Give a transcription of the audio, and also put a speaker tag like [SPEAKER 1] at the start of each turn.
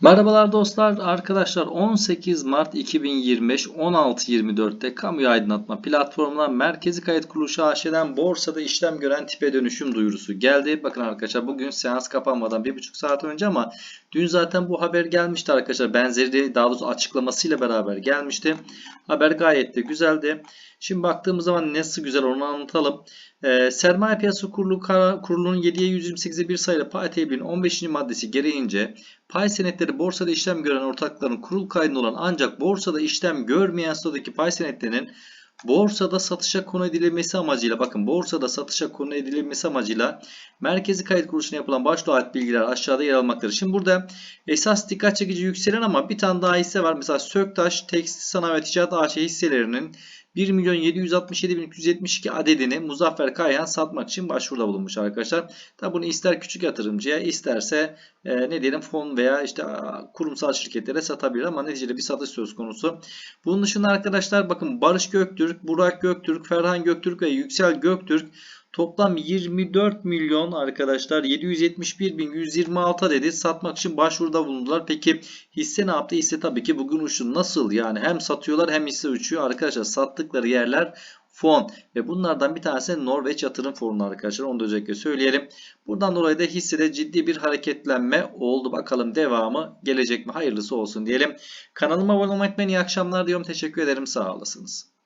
[SPEAKER 1] Merhabalar dostlar, arkadaşlar 18 Mart 2025 16.24'te kamu aydınlatma platformuna Merkezi Kayıt Kuruluşu AŞ'den borsada işlem gören tipe dönüşüm duyurusu geldi. Bakın arkadaşlar bugün seans kapanmadan 1,5 saat önce ama dün zaten bu haber gelmişti arkadaşlar. Benzeri daha doğrusu açıklamasıyla beraber gelmişti. Haber gayet de güzeldi. Şimdi baktığımız zaman nasıl güzel onu anlatalım. Ee, Sermaye Piyasası Kurulu Kurulu'nun 7'ye 128'e 1 sayılı pay tebliğinin 15. maddesi gereğince pay senetleri borsada işlem gören ortakların kurul kaydında olan ancak borsada işlem görmeyen statüdeki pay senetlerinin borsada satışa konu edilmesi amacıyla bakın borsada satışa konu edilmesi amacıyla merkezi kayıt kuruluşuna yapılan başvuru ait bilgiler aşağıda yer almaktadır. Şimdi burada esas dikkat çekici yükselen ama bir tane daha hisse var. Mesela Söktaş Tekstil Sanayi ve Ticaret AŞ hisselerinin 1.767.372 adedini Muzaffer Kayhan satmak için başvuruda bulunmuş arkadaşlar. Tabi bunu ister küçük yatırımcıya isterse e, ne diyelim fon veya işte kurumsal şirketlere satabilir ama neticede bir satış söz konusu. Bunun dışında arkadaşlar bakın Barış Göktürk, Burak Göktürk, Ferhan Göktürk ve Yüksel Göktürk Toplam 24 milyon arkadaşlar 771 bin 126 adedi satmak için başvuruda bulundular. Peki hisse ne yaptı? Hisse tabii ki bugün uçtu. Nasıl yani hem satıyorlar hem hisse uçuyor. Arkadaşlar sattıkları yerler fon ve bunlardan bir tanesi Norveç Yatırım Fonu arkadaşlar. Onu da özellikle söyleyelim. Buradan dolayı da hissede ciddi bir hareketlenme oldu. Bakalım devamı gelecek mi? Hayırlısı olsun diyelim. Kanalıma abone olmayı unutmayın. İyi akşamlar diyorum. Teşekkür ederim. Sağ olasınız.